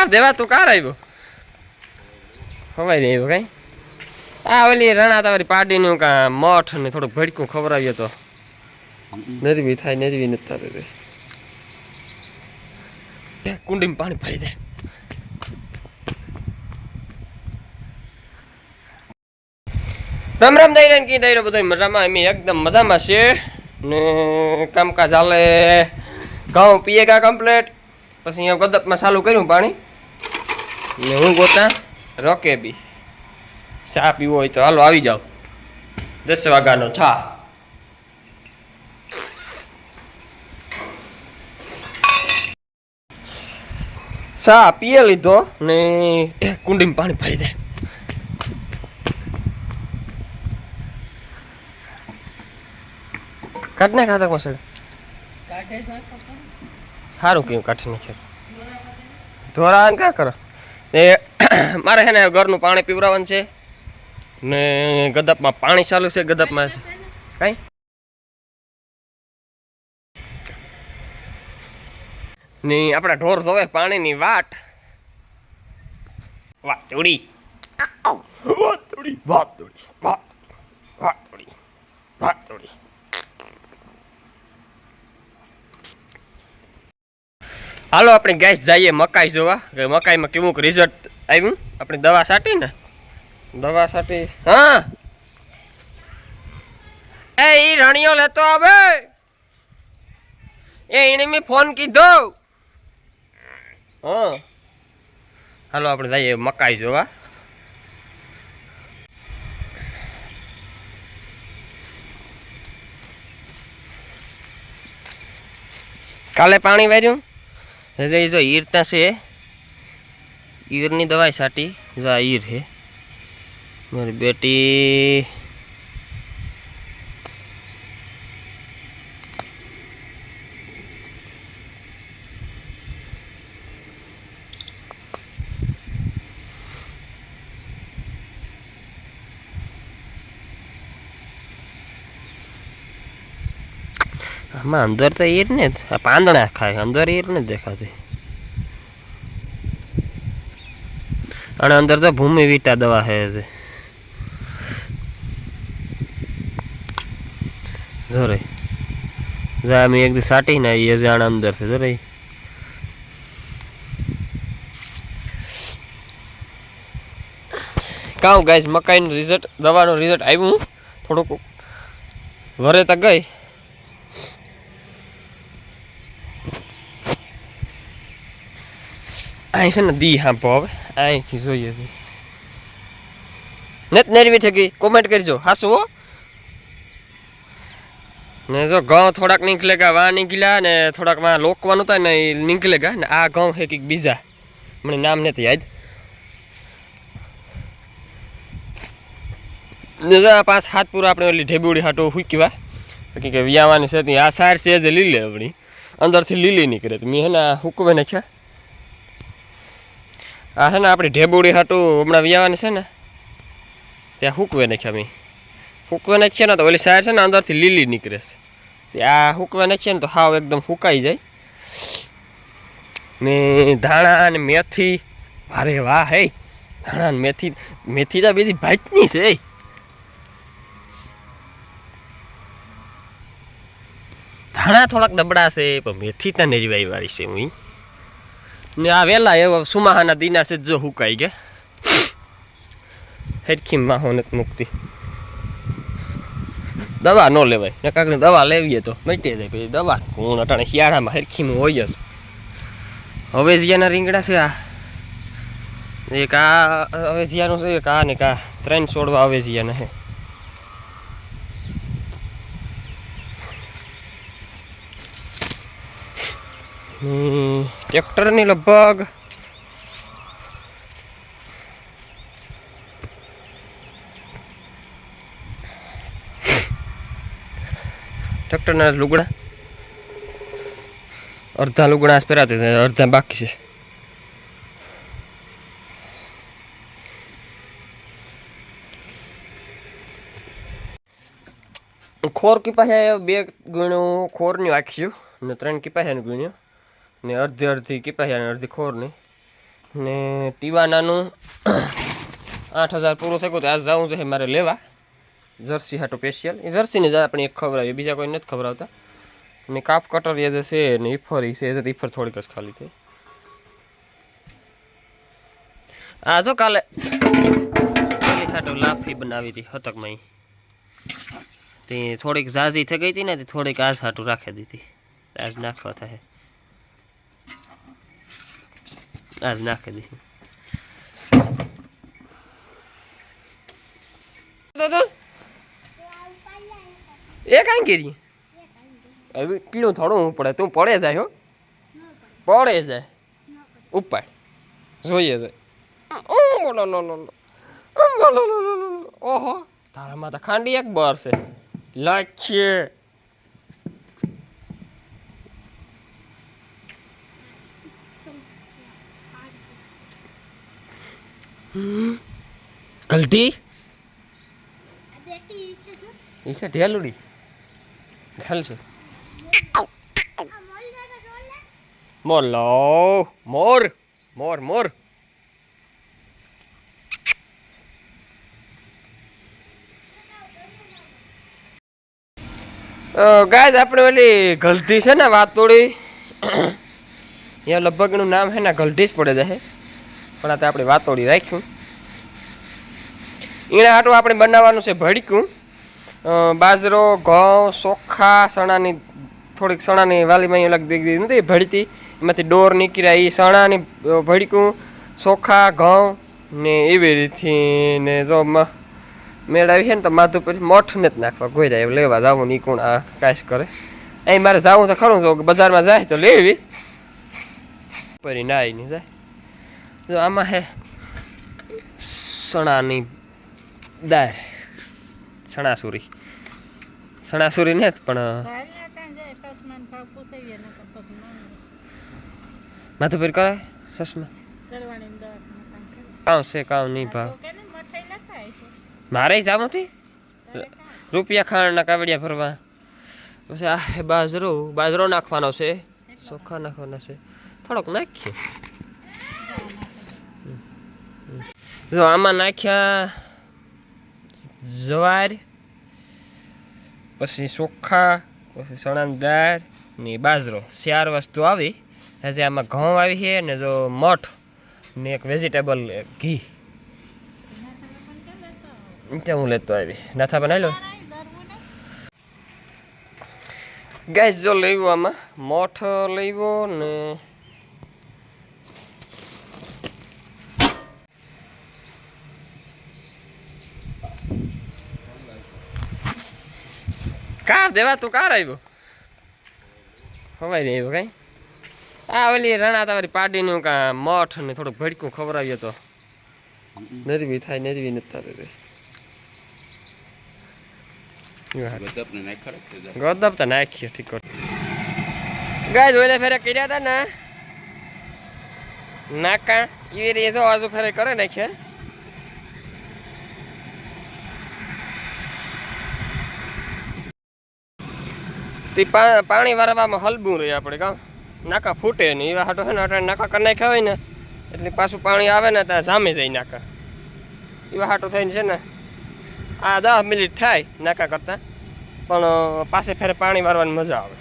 કા દેવા તું કાર આવ્યો ખવાય નહીં કઈ? આ ઓલી રણા તમારી પાર્ટીનું કા મઠ ને થોડુંક ભડકું ખવડાવ્યો તો. નરવી થાય, નરવી નથી થતું કુંડીમાં પાણી ભરી જાય રામ રામ દઈ કી દઈ બધો મજામાં? અમે એકદમ મજામાં છે ને કામકાજ હાલે. ઘઉં પીએ કા કમ્પ્લેટ પછી અહીંયા ગદપમાં ચાલુ કર્યું પાણી. ને હું ગોતા રોકે બી. ચા પીવો હોય તો હાલો આવી જાઓ. દસ વાગ્યાનો ચા પીએ લીધો ને કુંડીમાં પાણી ભરી જાય કાઢ નાખ હાથક મસળ સારું કેવું કાઢી નાખ્યું ધોરા ક્યાં કરો? એ મારે છે ને ઘરનું પાણી પીવડાવવાનું છે. ને ગદપમાં પાણી ચાલુ છે ગદપમાં કાંઈ? ને આપણા ઢોર જોવે પાણીની વાટ. વાતોડી વાત થોડી વાત થોડી વાત વાત થોડી વાત થોડી હાલો, આપણે ગેસ જઈએ મકાઈ જોવા. કે મકાઈમાં કેવું રિઝલ્ટ આવ્યું આપણી દવા સાટી ને? દવા સાટી, હા. એ, ઈ રણિયો લેતો આવે. એ, એને મેં ફોન કીધો. હા. હાલો, આપણે જઈએ મકાઈ જોવા. કાલે પાણી વાર્યું? હજે જો જો ત્યાં છે. ઈરની દવાઈ સાટી જો આ ઈર છે. મારી બેટી આમાં અંદર તો ને જ. આ પાંદડા ખાય, અંદર ઈર ને દેખાતી. અને અંદર તો ભૂમિ વીટા દવા હે છે જોરે જો મેં એક દી સાટી ને એ જાણ અંદર છે જોરે કાઉ ગાઈસ, મકાઈનું રિઝલ્ટ દવાનું રિઝલ્ટ આવ્યું થોડુંક વરે તક ગઈ. અહીં છે ને દી હાંપો હવે. અહીંથી જોઈએ છે net નેરવી થઈ ગઈ. કોમેન્ટ કરજો. હાસુ, હો. ને જો ઘઉં થોડાક નીકળેગા વા નીકળ્યા ને થોડાક વા લોકવાનું થાય ને એ નીકળેગા ને આ ઘઉં છે કંઈક બીજા. મને નામ નથી યાદ. પાંચ હાથ પૂરા આપણે ઓલી ઢેબુડી હાટો બાકી કે વ્યાવાની છે આ સાર છે જે લીલે આપણી. અંદરથી લીલી નીકળે. તો મેં હે ને આ હુકવે નાખ્યા આ છે ને આપણી ઢેબુડી હાટું હમણાં વ્યાવાની છે ને, ત્યાં હુકવે નાખ્યા મેં. હુકવે નાખીએ ને તો ઓલી સાર છે ને અંદરથી લીલી નીકળે છે. ત્યાં હુકવે નાખીએ ને તો હાવ એકદમ હુકાઈ જાય. ને ધાણા ને મેથી અરે વાહ, હે. ધાણા ને મેથી મેથી તો બીજી ભાતની છે. ધાણા થોડાક દબડા છે, પણ મેથી તો નેજવાઈ વાળી છે હું ને આ વહેલા એવા સુમાહાના દીના છે જો હુકાઈ ગયા. હેરખી માહો નથી મુકતી. દવા ન લેવાય. ને કાંક દવા લેવીએ તો મટી જાય પછી દવા. હું અટાણે શિયાળામાં હેરખીમાં હોય જ. હવે જ્યાંના રીંગણા છે આ. એક આ અવેજિયાનું છે એક આ ને એક આ. ત્રણ છોડવા હવે જીયાના છે. ટ્રેક્ટરની લગભગ ટ્રેક્ટરના લુગડા, અડધા લુગડા આજ પહેરાતે અડધા બાકી છે. ખોર કીપા છે બે ગણું ખોરની આખ્યું ને ત્રણ કીપા છે ગુણ્યું. ને અડધી અડધી કીપા છે અને અડધી ખોરની ને ટીવાનાનું આઠ હજાર પૂરું થયું તો આજ જવું છે મારે લેવા. જર્સી હાટો સ્પેશિયલ એ જર્સીને જ આપણે એક ખવડાવીએ, બીજા કોઈ નથી ખવડાવતા. ને કાપ કટરિયા જે છે ને ઈફર એ છે, એ ઈફર થોડીક જ ખાલી થઈ. આ જો કાલે પેલી હાટો લાફી બનાવી હતી હતકમાં. તે થોડીક ઝાઝી થઈ ગઈ હતી ને, તે થોડીક આજ હાટું રાખી દીધી. આજ નાખવા થાય. આજ નાખી તો એ કાંઈ કરી હવે એટલું થોડું પડે તું પડે જાય હો પડે જાય ઉપાય જોઈએ લો. ઓહો તારામાં તો ખાંડી એક બર છે લક્ષ્ય કલટી? ઈ છે ઢેલુડી. ઢેલ છે. મોર લો. મોર મોર મોર. ગાય આપણે ઓલી ગલતી છે ને વાતોડી અહીંયા લગભગ એનું નામ છે ને ગલટી જ પડે છે. પણ આ આપણે વાતોડી રાખ્યું. એના હાટું આપણે બનાવવાનું છે ભડીકું બાજરો, ઘઉં ચોખા સણાની, થોડીક ચણાની વાલીમાં અહીંયા લગ દીધી નથી ભડતી. એમાંથી ડોર નીકળ્યા એ સણાની ભડીકું ચોખા ઘઉં ને એવી રીતથી ને જો મેળાવી છે ને તો માથું પછી મઠને જ નાખવા. ગોઈ જાય લેવા જવું નહીં કોણ આ કાશ કરે. અહીં મારે જવું તો ખરું, જો બજારમાં જાય તો લેવી. પરી ના નહીં જાય. જો આમાં હે સણાની દાળ. સણાસુરી. સણાસુરી ને જ પણ માથું પર કરે સસમા કામ છે કાઉ નહીં ભાવ. મારે જામ હતી રૂપિયા ખાણના કાવડિયા ભરવા. પછી આ હે બાજરો બાજરો નાખવાનો છે. ચોખા નાખવાના છે. થોડોક નાખીએ. જો, આમાં નાખ્યા જવાર, પછી ચોખા, પછી ચણાની દાળ ને બાજરો. ચાર વસ્તુ આવી. હજી આમાં ઘઉં આવી છે ને જો મઠ ને એક વેજીટેબલ ઘી. ત્યાં હું લેતો આવી. નાથા બનાવી લો. ગેસ જો લેવો આમાં. મઠ લેવો ને કાર દેવા તું કાર આવ્યો ખવાય નહીં આવ્યો કઈ? આ ઓલી રણા તમારી પાડીનું કા મઠ ને થોડું ભડકું ખવડાવીએ તો. નરવી થાય નરવી નથી થતી. ગદબ તો નાખીએ ઠીક ગાય ધોઈને ફેરે કર્યા હતા ને? નાકા એ જો આજુ ફેરે કરે નાખ્યા? તે પાણી વારવામાં હલબું રહે આપણે, કાં? નાકા ફૂટે ને એવા હાટો છે ને અટાણે નાકા કરી નાખ્યા હોય ને, એટલે પાછું પાણી આવે ને, ત્યાં જામે જાય નાકા. એવા હાટો થઈને છે ને, આ દસ મિનિટ થાય નાકા કરતાં, પણ પાસે ફેરે પાણી વારવાની મજા આવે.